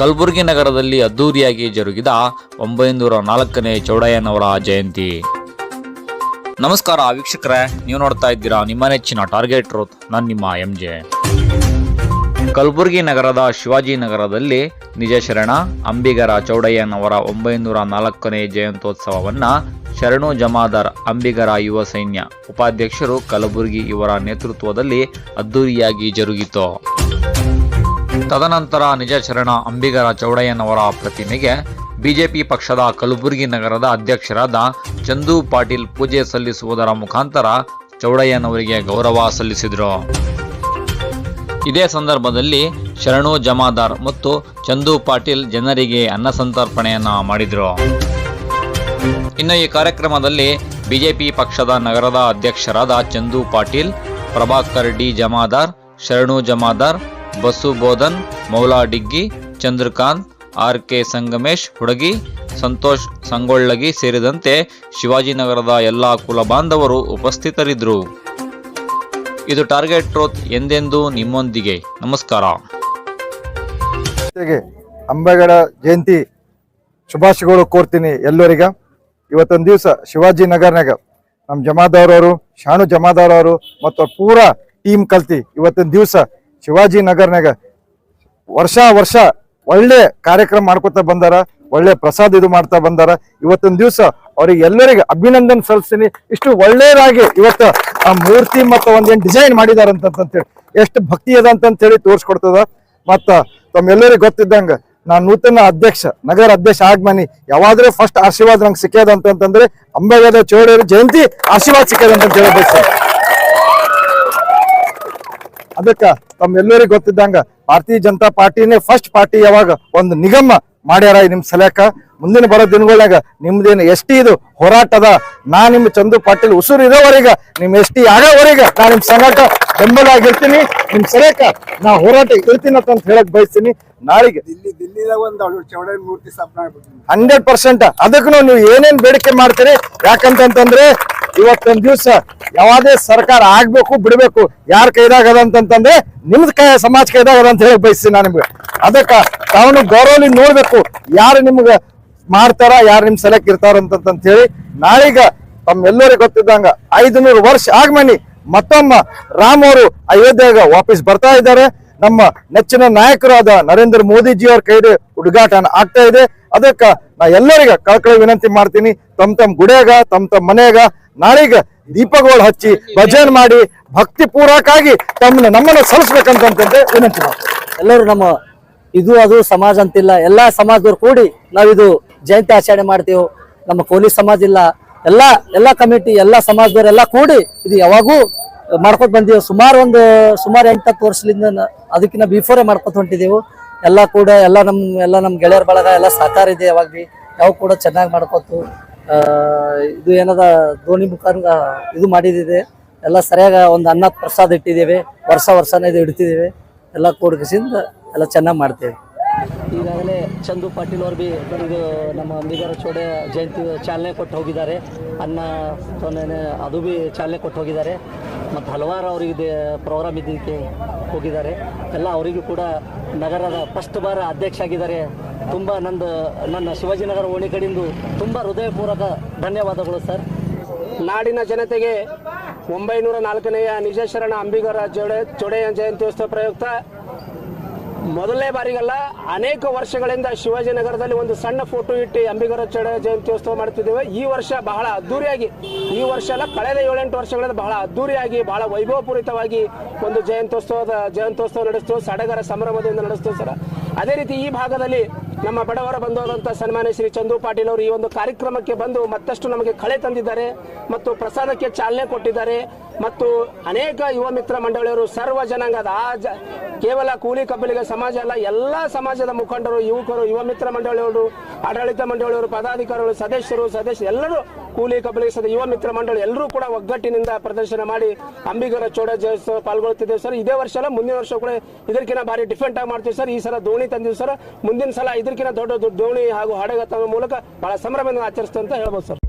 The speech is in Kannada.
ಕಲಬುರಗಿ ನಗರದಲ್ಲಿ ಅದ್ದೂರಿಯಾಗಿ ಜರುಗಿದ ಒಂಬೈನೂರ ನಾಲ್ಕನೇ ಚೌಡಯ್ಯನವರ ಜಯಂತಿ. ನಮಸ್ಕಾರ ವೀಕ್ಷಕರೇ, ನೀವು ನೋಡ್ತಾ ಇದ್ದೀರಾ ನಿಮ್ಮ ನೆಚ್ಚಿನ ಟಾರ್ಗೆಟ್ ರೋತ್ ನಾನು ನಿಮ್ಮ ಎಂ ಜೆ ಕಲಬುರಗಿ ನಗರದ ಶಿವಾಜಿ ನಗರದಲ್ಲಿ ನಿಜ ಶರಣ ಅಂಬಿಗರ ಚೌಡಯ್ಯನವರ ಒಂಬೈನೂರ ನಾಲ್ಕನೇ ಜಯಂತ್ಯೋತ್ಸವವನ್ನು ಶರಣು ಜಮಾದಾರ್ ಅಂಬಿಗರ ಯುವ ಸೈನ್ಯ ಉಪಾಧ್ಯಕ್ಷರು ಕಲಬುರಗಿ ಇವರ ನೇತೃತ್ವದಲ್ಲಿ ಅದ್ದೂರಿಯಾಗಿ ಜರುಗಿತು. ತದನಂತರ ನಿಜ ಶರಣ ಅಂಬಿಗರ ಚೌಡಯ್ಯನವರ ಪ್ರತಿಮೆಗೆ ಬಿಜೆಪಿ ಪಕ್ಷದ ಕಲಬುರಗಿ ನಗರದ ಅಧ್ಯಕ್ಷರಾದ ಚಂದು ಪಾಟೀಲ್ ಪೂಜೆ ಸಲ್ಲಿಸುವುದರ ಮುಖಾಂತರ ಚೌಡಯ್ಯನವರಿಗೆ ಗೌರವ ಸಲ್ಲಿಸಿದರು. ಇದೇ ಸಂದರ್ಭದಲ್ಲಿ ಶರಣು ಜಮಾದಾರ್ ಮತ್ತು ಚಂದು ಪಾಟೀಲ್ ಜನರಿಗೆ ಅನ್ನ ಸಂತರ್ಪಣೆಯನ್ನ ಮಾಡಿದರು. ಇನ್ನು ಈ ಕಾರ್ಯಕ್ರಮದಲ್ಲಿ ಬಿಜೆಪಿ ಪಕ್ಷದ ನಗರದ ಅಧ್ಯಕ್ಷರಾದ Chandu Patil, Prabhakar D Jamadar, Sharanu Jamadar Basu Bodhan, Moula Diggi, Chandrakant R K Sangamesh Hudagi, Santosh Sangollagi ಸೇರಿದಂತೆ ಶಿವಾಜಿನಗರದ ಎಲ್ಲ ಕುಲ ಬಾಂಧವರು ಉಪಸ್ಥಿತರಿದ್ದರು. ಇದು ಟಾರ್ಗೆಟ್ ಟ್ರೋತ್ ಎಂದೆಂದೂ ನಿಮ್ಮೊಂದಿಗೆ. ನಮಸ್ಕಾರ. ಅಂಬೇಗೌಡ ಜಯಂತಿ ಶುಭಾಶಯಗಳು ಕೋರ್ತೀನಿ ಎಲ್ಲರಿಗ. ಇವತ್ತೊಂದು ದಿವಸ ಶಿವಾಜಿ ನಗರ್ನಾಗ ನಮ್ಮ ಜಮಾದಾರವರು, ಶಾಣು ಜಮಾದಾರವರು ಮತ್ತು ಪೂರ ಟೀಮ್ ಕಲ್ತಿ ಇವತ್ತಿನ ದಿವಸ ಶಿವಾಜಿ ನಗರ್ನಾಗ ವರ್ಷ ವರ್ಷ ಒಳ್ಳೆ ಕಾರ್ಯಕ್ರಮ ಮಾಡ್ಕೊತಾ ಬಂದಾರ, ಒಳ್ಳೆ ಪ್ರಸಾದ ಇದು ಮಾಡ್ತಾ ಬಂದಾರ. ಇವತ್ತಿನ ದಿವಸ ಅವ್ರಿಗೆ ಎಲ್ಲರಿಗೆ ಅಭಿನಂದನೆ ಸಲ್ಲಿಸ್ತೀನಿ. ಇಷ್ಟು ಒಳ್ಳೆಯದಾಗಿ ಇವತ್ತು ಆ ಮೂರ್ತಿ ಮತ್ತು ಒಂದೇನು ಡಿಸೈನ್ ಮಾಡಿದಾರ ಅಂತಂತೇಳಿ ಎಷ್ಟು ಭಕ್ತಿ ಅದ ಅಂತ ಹೇಳಿ ತೋರಿಸ್ಕೊಡ್ತದ. ಮತ್ತ ತಮ್ಮೆಲ್ಲರಿಗೂ ಗೊತ್ತಿದ್ದಂಗೆ ನಾನು ನೂತನ ಅಧ್ಯಕ್ಷ, ನಗರ ಅಧ್ಯಕ್ಷ ಆಗ್ಮನಿ ಯಾವಾದ್ರೂ ಫಸ್ಟ್ ಆಶೀರ್ವಾದ ನಂಗೆ ಸಿಕ್ಕ್ಯದ ಅಂತಂತಂದ್ರೆ ಅಂಬೇಗದ ಚೌಡರ ಜಯಂತಿ ಆಶೀರ್ವಾದ ಸಿಕ್ಕ್ಯದ ಅಂತ ಹೇಳಿ ಬಯಸ್ತೇನೆ ಅದಕ್ಕ ತಮ್ಮೆಲ್ಲರಿಗೂ ಗೊತ್ತಿದ್ದಂಗ ಭಾರತೀಯ ಜನತಾ ಪಾರ್ಟಿನೇ ಫಸ್ಟ್ ಪಾರ್ಟಿ ಯಾವಾಗ ಒಂದು ನಿಗಮ ಮಾಡ್ಯಾರ ನಿಮ್ ಸಲಕ ಮುಂದಿನ ಬರೋ ದಿನಗಳಾಗ ನಿಮ್ದೇನು ಎಸ್ ಟಿ ಇದು ಹೋರಾಟದ ನಾ ನಿಮ್ ಚಂದು ಪಾಟೀಲ್ ಉಸುರು ಇರೋವರೆಗ ನಿಮ್ ಎಸ್ ಟಿ ಆಗೋವರೆಗ ನಾ ನಿಮ್ ಸಂಘಟ ಬೆಂಬಲ ಆಗಿರ್ತೀನಿ. ನಿಮ್ ಸಲಕ ನಾ ಹೋರಾಟ ಇರ್ತೀನಿ ಅಂತ ಹೇಳಕ್ ಬಯಸ್ತೀನಿ. ನಾಳೆಗೆ ಹಂಡ್ರೆಡ್ ಪರ್ಸೆಂಟ್. ಅದಕ್ಕೂ ನೀವು ಏನೇನ್ ಬೇಡಿಕೆ ಮಾಡ್ತೀರಿ? ಯಾಕಂತಂತಂದ್ರೆ ಇವತ್ತೊಂದ್ ದಿವ್ಸ ಯಾವಾದೇ ಸರ್ಕಾರ ಆಗ್ಬೇಕು, ಬಿಡ್ಬೇಕು, ಯಾರ ಕೈದಾಗ ಅದ ಅಂತಂತಂದ್ರೆ ನಿಮ್ದು ಕೈ, ಸಮಾಜ ಕೈದಾಗ ಅದ ಅಂತ ಹೇಳಿ ಬಯಸ್ತೀನಿ ನಾನು ನಿಮ್ಗೆ. ಅದಕ್ಕ ತಾವನು ಗೌರವಲಿ ನೋಡ್ಬೇಕು ಯಾರು ನಿಮ್ಗೆ ಮಾಡ್ತಾರ ಯಾರು ನಿಮ್ ಸಲಕ್ ಇರ್ತಾರ ಅಂತಂತ ಹೇಳಿ ನಾಳೀಗ ತಮ್ಮೆಲ್ಲರಿಗೂ ಗೊತ್ತಿದ್ದಂಗ ಐದುನೂರು ವರ್ಷ ಆಗ್ಮನಿ ಮತ್ತೊಮ್ಮ ರಾಮ್ ಅವರು ಅಯೋಧ್ಯೆಗೆ ವಾಪಸ್ ಬರ್ತಾ ಇದ್ದಾರೆ. ನಮ್ಮ ನೆಚ್ಚಿನ ನಾಯಕರಾದ ನರೇಂದ್ರ ಮೋದಿಜಿ ಅವ್ರ ಕೈಲಿ ಉದ್ಘಾಟನೆ ಆಗ್ತಾ ಇದೆ. ಅದಕ್ಕೆ ನಾ ಎಲ್ಲರಿಗ ಕಳಕಳಿ ವಿನಂತಿ ಮಾಡ್ತೀನಿ. ತಮ್ಮ ತಮ್ಮ ಗುಡಿಯಾಗ ತಮ್ಮ ತಮ್ಮ ಮನೆಯಾಗ ನಾಳೆಗ ದೀಪಗಳು ಹಚ್ಚಿ ಭಜನ್ ಮಾಡಿ ಭಕ್ತಿ ಪೂರ್ವಕಾಗಿ ತಮ್ಮನ್ನ ನಮ್ಮನ್ನ ಸಲ್ಲಿಸ್ಬೇಕಂತ ವಿನಂತಿ ಮಾಡ್ತೀನಿ. ಎಲ್ಲರೂ ನಮ್ಮ ಇದು ಅದು ಸಮಾಜ ಅಂತಿಲ್ಲ. ಎಲ್ಲಾ ಸಮಾಜದವ್ರು ಕೂಡಿ ನಾವಿದು ಜಯಂತಿ ಆಚರಣೆ ಮಾಡ್ತೀವಿ. ನಮ್ಮ ಕೋಲಿ ಸಮಾಜ ಇಲ್ಲ. ಎಲ್ಲಾ ಎಲ್ಲಾ ಕಮಿಟಿ, ಎಲ್ಲಾ ಸಮಾಜದವರೆಲ್ಲ ಕೂಡಿ ಇದು ಯಾವಾಗೂ ಮಾಡ್ಕೊತ ಬಂದೀವಿ ಸುಮಾರು ಒಂದು, ಸುಮಾರು ಎಂಟತ್ತು ವರ್ಷದಿಂದ ಅದಕ್ಕಿಂತ ಬಿಫೋರೇ ಮಾಡ್ಕೊತ ಹೊಂಟಿದ್ದೆವು ಎಲ್ಲ ಕೂಡ, ಎಲ್ಲ ನಮ್ಮ ಎಲ್ಲ ನಮ್ಮ ಗೆಳೆಯರ ಬಳಗ ಎಲ್ಲ ಸಹಕಾರ ಇದೆ ಯಾವಾಗ ಭೀ. ಯಾವ ಕೂಡ ಚೆನ್ನಾಗಿ ಮಾಡ್ಕೊತು. ಇದು ಏನದ ದೋಣಿ ಮುಖಾಂಗ ಇದು ಮಾಡಿದಿದೆ. ಎಲ್ಲ ಸರಿಯಾಗಿ ಒಂದು ಅನ್ನ ಪ್ರಸಾದ ಇಟ್ಟಿದ್ದೇವೆ ವರ್ಷ ವರ್ಷನೇ ಇದು ಇಡ್ತಿದ್ದೇವೆ ಎಲ್ಲ ಕೂಡಿಸಿಂದ ಎಲ್ಲ ಚೆನ್ನಾಗಿ ಮಾಡ್ತೇವೆ. ಈಗಾಗಲೇ ಚಂದು ಪಾಟೀಲ್ ಅವ್ರು ಬಿ ಇದು ನಮ್ಮ ಅಂಬಿಗರ ಚೋಡೆ ಜಯಂತಿ ಚಾಲನೆ ಕೊಟ್ಟು ಹೋಗಿದ್ದಾರೆ. ಅನ್ನ ಅದು ಬಿ ಚಾಲನೆ ಕೊಟ್ಟು ಹೋಗಿದ್ದಾರೆ. ಮತ್ತು ಹಲವಾರು ಅವರಿಗೆ ಪ್ರೋಗ್ರಾಮ್ ಇದ್ದಕ್ಕೆ ಹೋಗಿದ್ದಾರೆ. ಎಲ್ಲ ಅವರಿಗೂ ಕೂಡ ನಗರದ ಫಸ್ಟ್ ಬಾರ ಅಧ್ಯಕ್ಷ ಆಗಿದ್ದಾರೆ. ತುಂಬ ನಂದು, ನನ್ನ ಶಿವಾಜಿನಗರ ಓಣಿ ಕಡೆಯಿಂದ ತುಂಬ ಹೃದಯಪೂರ್ವಕ ಧನ್ಯವಾದಗಳು ಸರ್. ನಾಡಿನ ಜನತೆಗೆ ಒಂಬೈನೂರ ನಾಲ್ಕನೆಯ ನಿಜಶರಣ ಅಂಬಿಗರ ಜೋಡೆ ಚೊಡೆಯ ಜಯಂತ್ಯೋತ್ಸವ ಪ್ರಯುಕ್ತ ಮೊದಲನೇ ಬಾರಿಗಲ್ಲ, ಅನೇಕ ವರ್ಷಗಳಿಂದ ಶಿವಾಜಿನಗರದಲ್ಲಿ ಒಂದು ಸಣ್ಣ ಫೋಟೋ ಇಟ್ಟು ಅಂಬಿಗರ ಚಡ ಜಯಂತ್ಯೋತ್ಸವ ಮಾಡ್ತಿದ್ದೇವೆ. ಈ ವರ್ಷ ಬಹಳ ಅದ್ದೂರಿಯಾಗಿ, ಈ ವರ್ಷ ಅಲ್ಲ, ಕಳೆದ ಏಳೆಂಟು ವರ್ಷಗಳಿಂದ ಬಹಳ ಅದ್ದೂರಿಯಾಗಿ, ಬಹಳ ವೈಭವಪೂರಿತವಾಗಿ ಒಂದು ಜಯಂತ್ಯೋತ್ಸವದ ಜಯಂತ್ಯೋತ್ಸವ ನಡೆಸ್ತು, ಸಡಗರ ಸಂಭ್ರಮದಿಂದ ನಡೆಸ್ತು ಸರ್. ಅದೇ ರೀತಿ ಈ ಭಾಗದಲ್ಲಿ ನಮ್ಮ ಬಡವರ ಬಂಧುವಾದಂಥ ಸನ್ಮಾನ್ಯ ಶ್ರೀ ಚಂದು ಪಾಟೀಲ್ ಅವರು ಈ ಒಂದು ಕಾರ್ಯಕ್ರಮಕ್ಕೆ ಬಂದು ಮತ್ತಷ್ಟು ನಮಗೆ ಕಳೆ ತಂದಿದ್ದಾರೆ ಮತ್ತು ಪ್ರಸಾದಕ್ಕೆ ಚಾಲನೆ ಕೊಟ್ಟಿದ್ದಾರೆ ಮತ್ತು ಅನೇಕ ಯುವ ಮಿತ್ರ ಮಂಡಳಿಯವರು, ಸರ್ವ ಜನಾಂಗದ ಆ ಜ, ಕೇವಲ ಕೂಲಿ ಕಬ್ಬಲಿಗ ಸಮಾಜ ಅಲ್ಲ, ಎಲ್ಲ ಸಮಾಜದ ಮುಖಂಡರು, ಯುವಕರು, ಯುವ ಮಿತ್ರ ಮಂಡಳಿಯವರು, ಆಡಳಿತ ಮಂಡಳಿಯವರು, ಪದಾಧಿಕಾರಿಗಳು, ಸದಸ್ಯರು ಸದಸ್ಯರು ಎಲ್ಲರೂ ಕೂಲಿ ಕಬ್ಬಲಿಗ ಸದ ಯುವ ಮಿತ್ರ ಮಂಡಳಿ ಎಲ್ಲರೂ ಕೂಡ ಒಗ್ಗಟ್ಟಿನಿಂದ ಪ್ರದರ್ಶನ ಮಾಡಿ ಅಂಬಿಗರ ಚೋಡ ಪಾಲ್ಗೊಳ್ತಿದ್ದೇವೆ ಸರ್. ಇದೇ ವರ್ಷ ಅಲ್ಲ, ಮುಂದಿನ ವರ್ಷ ಕೂಡ ಇದಕ್ಕಿಂತ ಭಾರಿ ಡಿಫ್ರೆಂಟ್ ಆಗಿ ಮಾಡ್ತೀವಿ ಸರ್. ಈ ಸಲ ದೋಣಿ ತಂದಿವಿ ಸರ್. ಮುಂದಿನ ಸಲ ಇದಕ್ಕಿಂತ ದೊಡ್ಡ ದೊಡ್ಡ ದೋಣಿ ಹಾಗೂ ಹಡಗತ್ತ ಮೂಲಕ ಬಹಳ ಸಂಭ್ರಮದಿಂದ ಅಂತ ಹೇಳ್ಬೋದು ಸರ್.